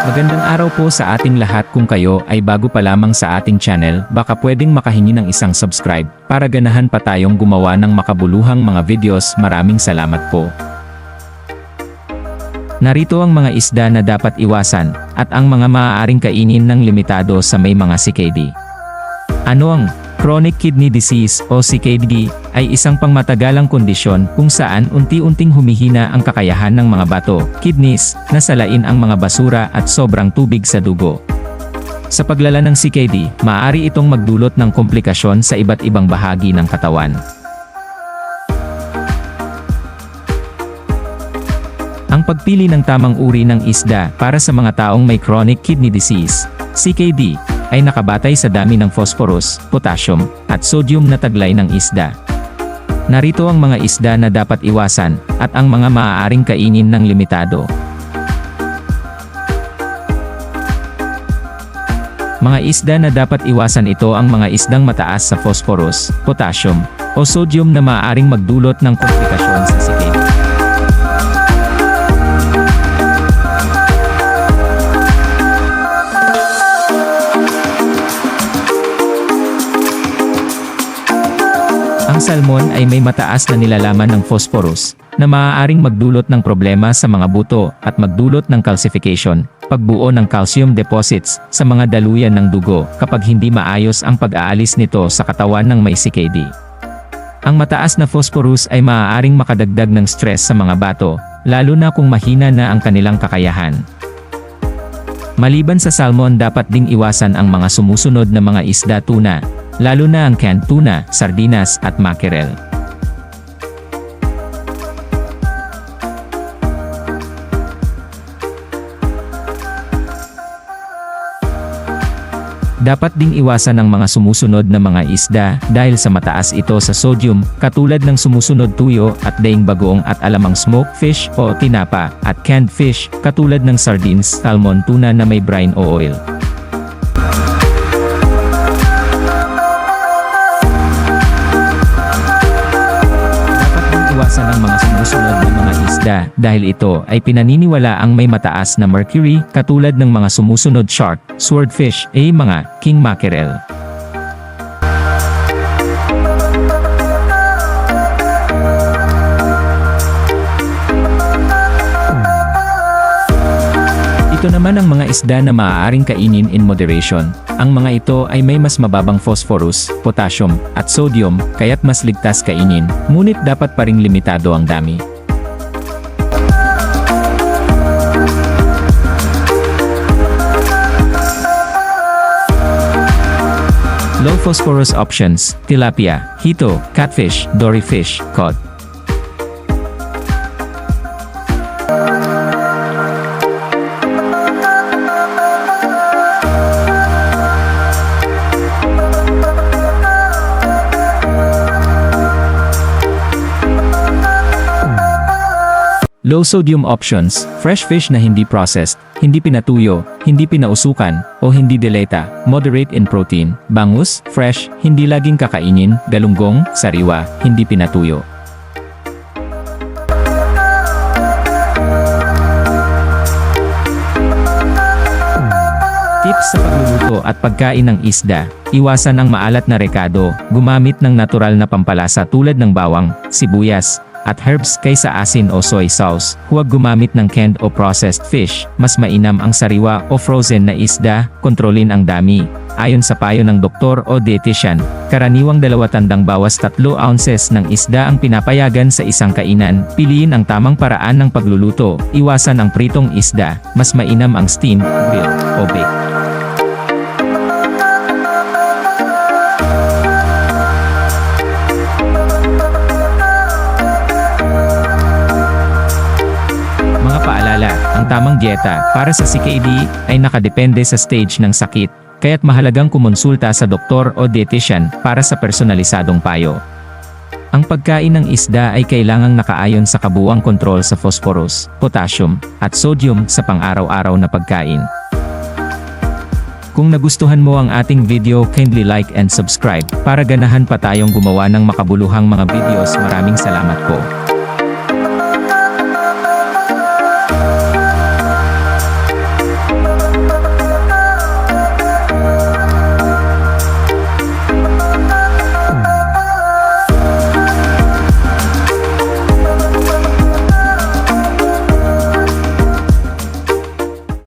Magandang araw po sa ating lahat kung kayo ay bago pa lamang sa ating channel, baka pwedeng makahingi ng isang subscribe para ganahan pa tayong gumawa ng makabuluhang mga videos. Maraming salamat po. Narito ang mga isda na dapat iwasan at ang mga maaaring kainin ng limitado sa may mga CKD. Ano ang chronic kidney disease o CKD ay isang pangmatagalang kondisyon kung saan unti-unting humihina ang kakayahan ng mga bato, kidneys, na salain ang mga basura at sobrang tubig sa dugo. Sa paglala ng CKD, maaari itong magdulot ng komplikasyon sa iba't ibang bahagi ng katawan. Ang pagpili ng tamang uri ng isda para sa mga taong may chronic kidney disease, CKD, ay nakabatay sa dami ng phosphorus, potassium, at sodium na taglay ng isda. Narito ang mga isda na dapat iwasan, at ang mga maaaring kainin ng limitado. Mga isda na dapat iwasan ito ang mga isdang mataas sa phosphorus, potassium, o sodium na maaaring magdulot ng komplikasyon sa CKD. Ang salmon ay may mataas na nilalaman ng phosphorus, na maaaring magdulot ng problema sa mga buto at magdulot ng calcification, pagbuo ng calcium deposits sa mga daluyan ng dugo kapag hindi maayos ang pag-aalis nito sa katawan ng may CKD. Ang mataas na phosphorus ay maaaring makadagdag ng stress sa mga bato, lalo na kung mahina na ang kanilang kakayahan. Maliban sa salmon dapat ding iwasan ang mga sumusunod na mga isda tuna, lalo na ang canned tuna, sardinas at mackerel. Dapat ding iwasan ang mga sumusunod na mga isda dahil sa mataas ito sa sodium, katulad ng sumusunod tuyo at daing bagoong at alamang smoked fish o tinapa, at canned fish, katulad ng sardines, salmon, tuna na may brine o oil. Iwasan ang mga sumusunod na mga isda dahil ito ay pinaniniwala ang may mataas na mercury katulad ng mga sumusunod shark, swordfish, ay mga king mackerel. Ito naman ang mga isda na maaaring kainin in moderation. Ang mga ito ay may mas mababang phosphorus, potassium, at sodium, kaya't mas ligtas kainin, ngunit dapat pa ring limitado ang dami. Low phosphorus options, tilapia, hito, catfish, dory fish, cod. Low sodium options, fresh fish na hindi processed, hindi pinatuyo, hindi pinausukan, o hindi deleta, moderate in protein, bangus, fresh, hindi laging kakainin, galunggong, sariwa, hindi pinatuyo. Tips sa pagluluto at pagkain ng isda. Iwasan ang maalat na rekado, gumamit ng natural na pampalasa tulad ng bawang, sibuyas, at herbs kaysa asin o soy sauce. Huwag gumamit ng canned o processed fish. Mas mainam ang sariwa o frozen na isda, kontrolin ang dami. Ayon sa payo ng doktor o dietitian, karaniwang dalawa tandang bawas 3 ounces ng isda ang pinapayagan sa isang kainan. Piliin ang tamang paraan ng pagluluto. Iwasan ang pritong isda. Mas mainam ang steam, grill, o bake. Tamang dieta para sa CKD ay nakadepende sa stage ng sakit, kaya't mahalagang kumonsulta sa doktor o dietitian para sa personalisadong payo. Ang pagkain ng isda ay kailangang nakaayon sa kabuang kontrol sa phosphorus, potassium, at sodium sa pang-araw-araw na pagkain. Kung nagustuhan mo ang ating video, kindly like and subscribe para ganahan pa tayong gumawa ng makabuluhang mga videos. Maraming salamat po.